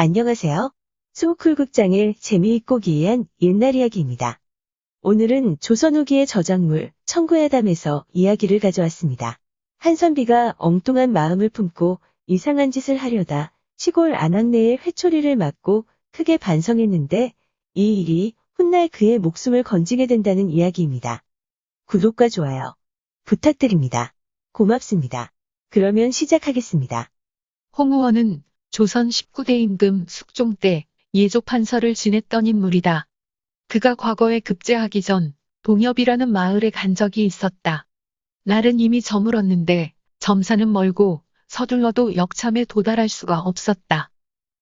안녕하세요. 소쿨 극장을 재미있고 기이한 옛날 이야기입니다. 오늘은 조선 후기의 저작물 청구야담에서 이야기를 가져왔습니다. 한선비가 엉뚱한 마음을 품고 이상한 짓을 하려다 시골 안악내에 회초리를 맞고 크게 반성했는데 이 일이 훗날 그의 목숨을 건지게 된다는 이야기입니다. 구독과 좋아요 부탁드립니다. 고맙습니다. 그러면 시작하겠습니다. 홍우원은 조선 19대 임금 숙종 때 예조 판서를 지냈던 인물이다. 그가 과거에 급제하기 전 동엽이라는 마을에 간 적이 있었다. 날은 이미 저물었는데 점사는 멀고 서둘러도 역참에 도달할 수가 없었다.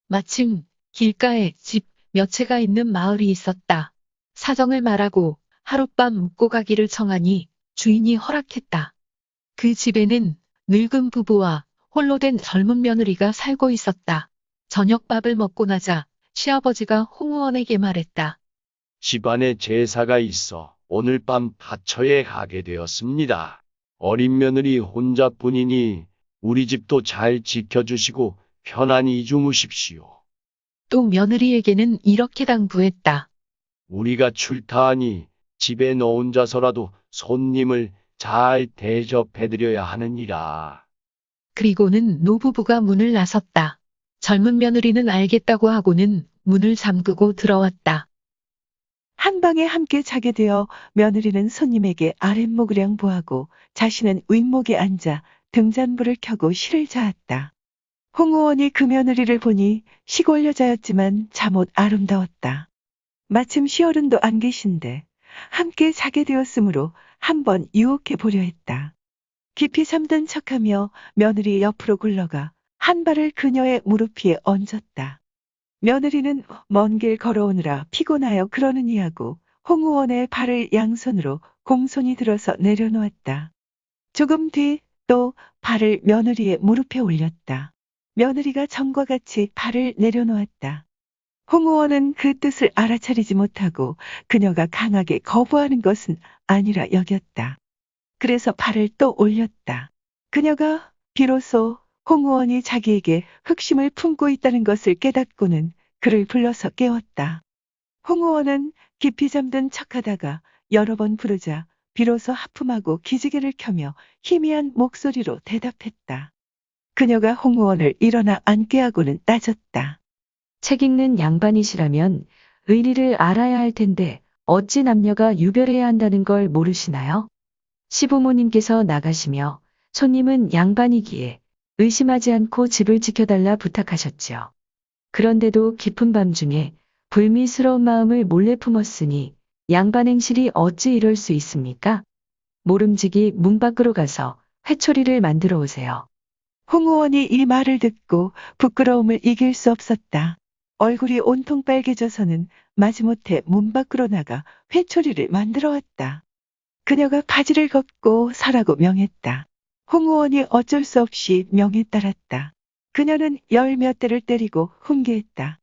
마침 길가에 집 몇 채가 있는 마을이 있었다. 사정을 말하고 하룻밤 묵고 가기를 청하니 주인이 허락했다. 그 집에는 늙은 부부와 홀로 된 젊은 며느리가 살고 있었다. 저녁밥을 먹고 나자 시아버지가 홍우원에게 말했다. 집안에 제사가 있어 오늘 밤 다처에 가게 되었습니다. 어린 며느리 혼자뿐이니 우리 집도 잘 지켜주시고 편안히 주무십시오. 또 며느리에게는 이렇게 당부했다. 우리가 출타하니 집에 너 혼자서라도 손님을 잘 대접해드려야 하느니라. 그리고는 노부부가 문을 나섰다. 젊은 며느리는 알겠다고 하고는 문을 잠그고 들어왔다. 한 방에 함께 자게 되어 며느리는 손님에게 아랫목을 보하고 자신은 윗목에 앉아 등잔불을 켜고 실을 자았다. 홍우원이 그 며느리를 보니 시골 여자였지만 잠옷 아름다웠다. 마침 시어른도 안 계신데 함께 자게 되었으므로 한번 유혹해 보려 했다. 깊이 잠든 척하며 며느리 옆으로 굴러가 한 발을 그녀의 무릎 위에 얹었다. 며느리는 먼 길 걸어오느라 피곤하여 그러느니 하고 홍우원의 발을 양손으로 공손히 들어서 내려놓았다. 조금 뒤 또 발을 며느리의 무릎에 올렸다. 며느리가 전과 같이 발을 내려놓았다. 홍우원은 그 뜻을 알아차리지 못하고 그녀가 강하게 거부하는 것은 아니라 여겼다. 그래서 발을 또 올렸다. 그녀가 비로소 홍우원이 자기에게 흑심을 품고 있다는 것을 깨닫고는 그를 불러서 깨웠다. 홍우원은 깊이 잠든 척하다가 여러 번 부르자 비로소 하품하고 기지개를 켜며 희미한 목소리로 대답했다. 그녀가 홍우원을 일어나 앉게 하고는 따졌다. 책 읽는 양반이시라면 의리를 알아야 할 텐데 어찌 남녀가 유별해야 한다는 걸 모르시나요? 시부모님께서 나가시며 손님은 양반이기에 의심하지 않고 집을 지켜달라 부탁하셨지요. 그런데도 깊은 밤 중에 불미스러운 마음을 몰래 품었으니 양반 행실이 어찌 이럴 수 있습니까? 모름지기 문 밖으로 가서 회초리를 만들어 오세요. 홍우원이 이 말을 듣고 부끄러움을 이길 수 없었다. 얼굴이 온통 빨개져서는 마지못해 문 밖으로 나가 회초리를 만들어 왔다. 그녀가 바지를 걷고 서라고 명했다. 홍우원이 어쩔 수 없이 명에 따랐다. 그녀는 열 몇 대를 때리고 훈계했다.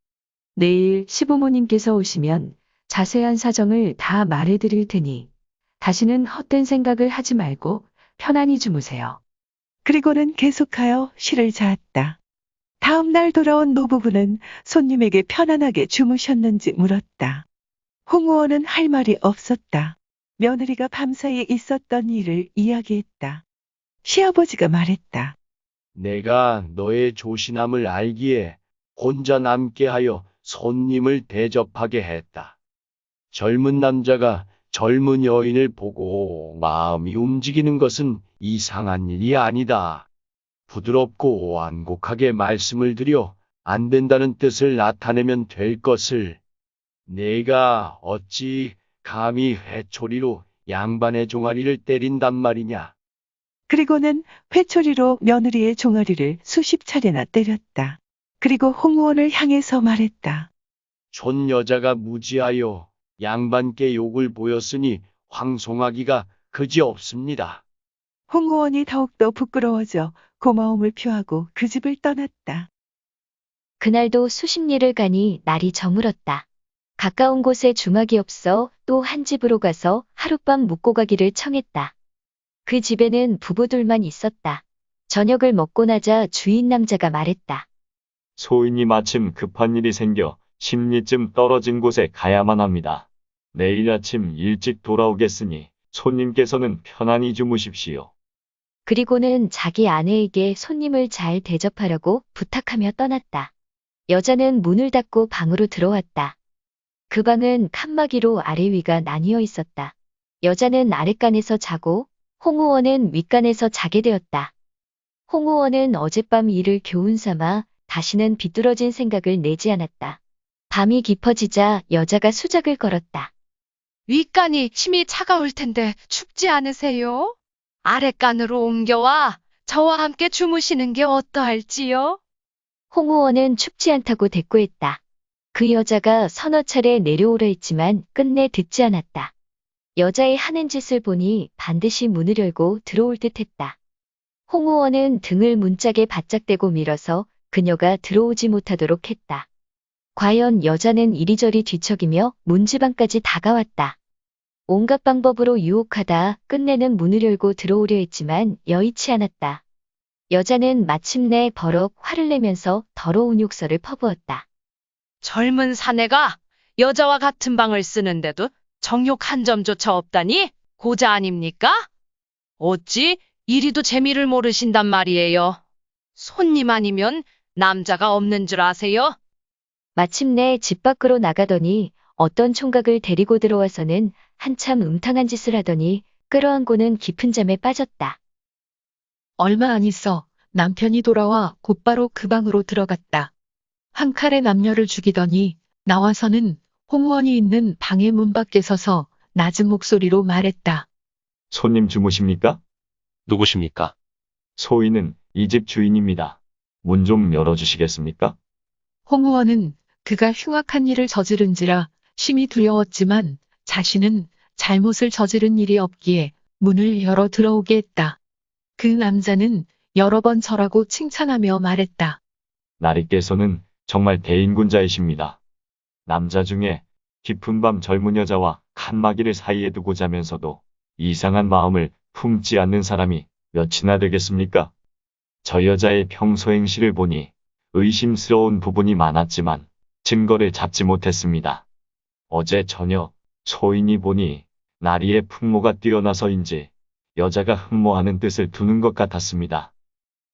내일 시부모님께서 오시면 자세한 사정을 다 말해드릴 테니 다시는 헛된 생각을 하지 말고 편안히 주무세요. 그리고는 계속하여 시를 자았다. 다음 날 돌아온 노부부는 손님에게 편안하게 주무셨는지 물었다. 홍우원은 할 말이 없었다. 며느리가 밤사이에 있었던 일을 이야기했다. 시아버지가 말했다. 내가 너의 조신함을 알기에 혼자 남게 하여 손님을 대접하게 했다. 젊은 남자가 젊은 여인을 보고 마음이 움직이는 것은 이상한 일이 아니다. 부드럽고 완곡하게 말씀을 드려 안 된다는 뜻을 나타내면 될 것을 내가 어찌 감히 회초리로 양반의 종아리를 때린단 말이냐. 그리고는 회초리로 며느리의 종아리를 수십 차례나 때렸다. 그리고 홍우원을 향해서 말했다. 촌 여자가 무지하여 양반께 욕을 보였으니 황송하기가 그지없습니다. 홍우원이 더욱더 부끄러워져 고마움을 표하고 그 집을 떠났다. 그날도 수십 리를 가니 날이 저물었다. 가까운 곳에 중학이 없어 또 한 집으로 가서 하룻밤 묵고 가기를 청했다. 그 집에는 부부둘만 있었다. 저녁을 먹고 나자 주인 남자가 말했다. 소인이 마침 급한 일이 생겨 10리쯤 떨어진 곳에 가야만 합니다. 내일 아침 일찍 돌아오겠으니 손님께서는 편안히 주무십시오. 그리고는 자기 아내에게 손님을 잘 대접하라고 부탁하며 떠났다. 여자는 문을 닫고 방으로 들어왔다. 그 방은 칸막이로 아래 위가 나뉘어 있었다. 여자는 아랫간에서 자고 홍우원은 윗간에서 자게 되었다. 홍우원은 어젯밤 일을 교훈 삼아 다시는 비뚤어진 생각을 내지 않았다. 밤이 깊어지자 여자가 수작을 걸었다. 윗간이 힘이 차가울 텐데 춥지 않으세요? 아랫간으로 옮겨와 저와 함께 주무시는 게 어떠할지요? 홍우원은 춥지 않다고 대꾸했다. 그 여자가 서너 차례 내려오려 했지만 끝내 듣지 않았다. 여자의 하는 짓을 보니 반드시 문을 열고 들어올 듯 했다. 홍우원은 등을 문짝에 바짝 대고 밀어서 그녀가 들어오지 못하도록 했다. 과연 여자는 이리저리 뒤척이며 문지방까지 다가왔다. 온갖 방법으로 유혹하다 끝내는 문을 열고 들어오려 했지만 여의치 않았다. 여자는 마침내 버럭 화를 내면서 더러운 욕설을 퍼부었다. 젊은 사내가 여자와 같은 방을 쓰는데도 정욕 한 점조차 없다니 고자 아닙니까? 어찌 이리도 재미를 모르신단 말이에요. 손님 아니면 남자가 없는 줄 아세요? 마침내 집 밖으로 나가더니 어떤 총각을 데리고 들어와서는 한참 음탕한 짓을 하더니 끌어안고는 깊은 잠에 빠졌다. 얼마 안 있어 남편이 돌아와 곧바로 그 방으로 들어갔다. 한 칼에 남녀를 죽이더니 나와서는 홍원이 있는 방의 문 밖에 서서 낮은 목소리로 말했다. 손님 주무십니까? 누구십니까? 소인은 이 집 주인입니다. 문 좀 열어주시겠습니까? 홍우원은 그가 흉악한 일을 저지른지라 심히 두려웠지만 자신은 잘못을 저지른 일이 없기에 문을 열어 들어오게 했다. 그 남자는 여러 번 절하고 칭찬하며 말했다. 나리께서는 정말 대인군자이십니다. 남자 중에 깊은 밤 젊은 여자와 칸막이를 사이에 두고 자면서도 이상한 마음을 품지 않는 사람이 몇이나 되겠습니까? 저 여자의 평소 행실을 보니 의심스러운 부분이 많았지만 증거를 잡지 못했습니다. 어제 저녁 소인이 보니 나리의 풍모가 뛰어나서인지 여자가 흠모하는 뜻을 두는 것 같았습니다.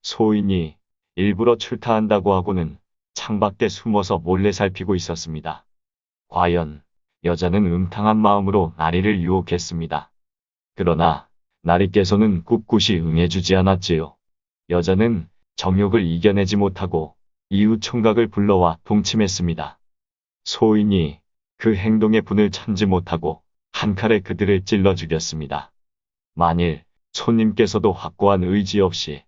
소인이 일부러 출타한다고 하고는 창밖에 숨어서 몰래 살피고 있었습니다. 과연 여자는 음탕한 마음으로 나리를 유혹했습니다. 그러나 나리께서는 꿋꿋이 응해주지 않았지요. 여자는 정욕을 이겨내지 못하고 이웃 총각을 불러와 동침했습니다. 소인이 그 행동에 분을 참지 못하고 한 칼에 그들을 찔러 죽였습니다. 만일 손님께서도 확고한 의지 없이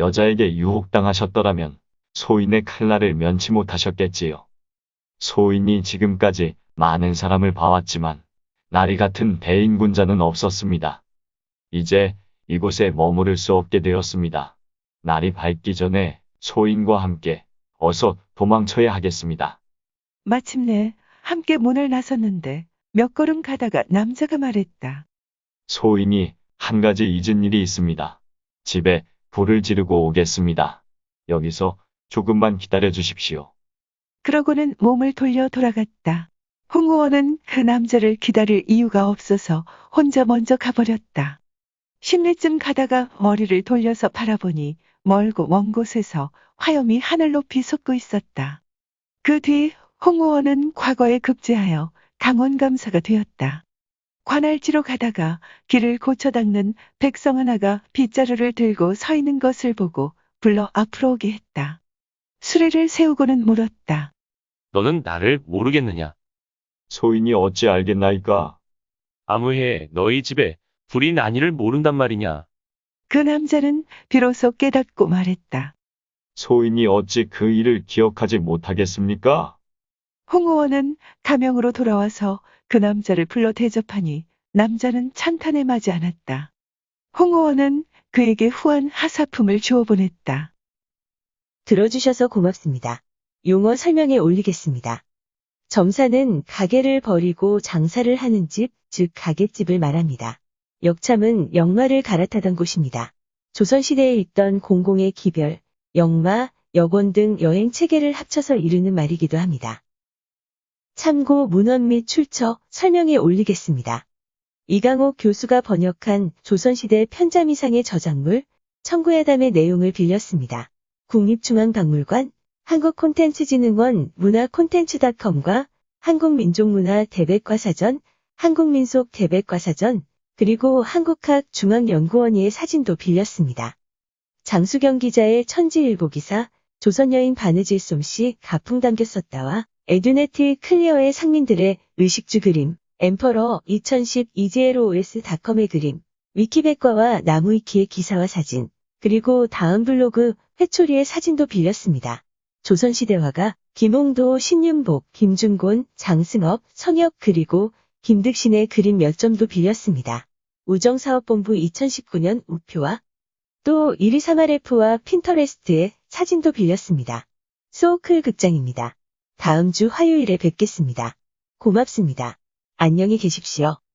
여자에게 유혹당하셨더라면 소인의 칼날을 면치 못하셨겠지요. 소인이 지금까지 많은 사람을 봐왔지만 나리 같은 대인군자는 없었습니다. 이제 이곳에 머무를 수 없게 되었습니다. 날이 밝기 전에 소인과 함께 어서 도망쳐야 하겠습니다. 마침내 함께 문을 나섰는데 몇 걸음 가다가 남자가 말했다. 소인이 한 가지 잊은 일이 있습니다. 집에 불을 지르고 오겠습니다. 여기서 조금만 기다려 주십시오. 그러고는 몸을 돌려 돌아갔다. 홍우원은 그 남자를 기다릴 이유가 없어서 혼자 먼저 가버렸다. 십리쯤 가다가 머리를 돌려서 바라보니 멀고 먼 곳에서 화염이 하늘 높이 솟고 있었다. 그 뒤 홍우원은 과거에 급제하여 강원감사가 되었다. 관할지로 가다가 길을 고쳐 닦는 백성 하나가 빗자루를 들고 서 있는 것을 보고 불러 앞으로 오게 했다. 수레를 세우고는 물었다. 너는 나를 모르겠느냐? 소인이 어찌 알겠나이까? 아무해 너희 집에 불이 나니를 모른단 말이냐? 그 남자는 비로소 깨닫고 말했다. 소인이 어찌 그 일을 기억하지 못하겠습니까? 홍우원은 가명으로 돌아와서 그 남자를 불러 대접하니 남자는 찬탄에 맞지 않았다. 홍우원은 그에게 후한 하사품을 주어 보냈다. 들어주셔서 고맙습니다. 용어 설명에 올리겠습니다. 점사는 가게를 버리고 장사를 하는 집, 즉 가게집을 말합니다. 역참은 역마를 갈아타던 곳입니다. 조선시대에 있던 공공의 기별, 역마, 여권 등 여행 체계를 합쳐서 이르는 말이기도 합니다. 참고 문헌 및 출처 설명에 올리겠습니다. 이강옥 교수가 번역한 조선시대 편자미상의 저작물 청구야담의 내용을 빌렸습니다. 국립중앙박물관, 한국콘텐츠진흥원 문화콘텐츠닷컴과 한국민족문화 대백과사전, 한국민속 대백과사전, 그리고 한국학 중앙연구원의 사진도 빌렸습니다. 장수경 기자의 천지일보 기사, 조선여인 바느질 솜씨 가풍 담겨 썼다와 에듀네트 클리어의 상민들의 의식주 그림, 엠퍼러 2010 EGLOS.com의 그림, 위키백과와 나무위키의 기사와 사진, 그리고 다음 블로그 회초리의 사진도 빌렸습니다. 조선시대화가 김홍도, 신윤복, 김중곤, 장승업, 성혁 그리고 김득신의 그림 몇 점도 빌렸습니다. 우정사업본부 2019년 우표와 또 123RF와 핀터레스트의 사진도 빌렸습니다. 소클 극장입니다. 다음 주 화요일에 뵙겠습니다. 고맙습니다. 안녕히 계십시오.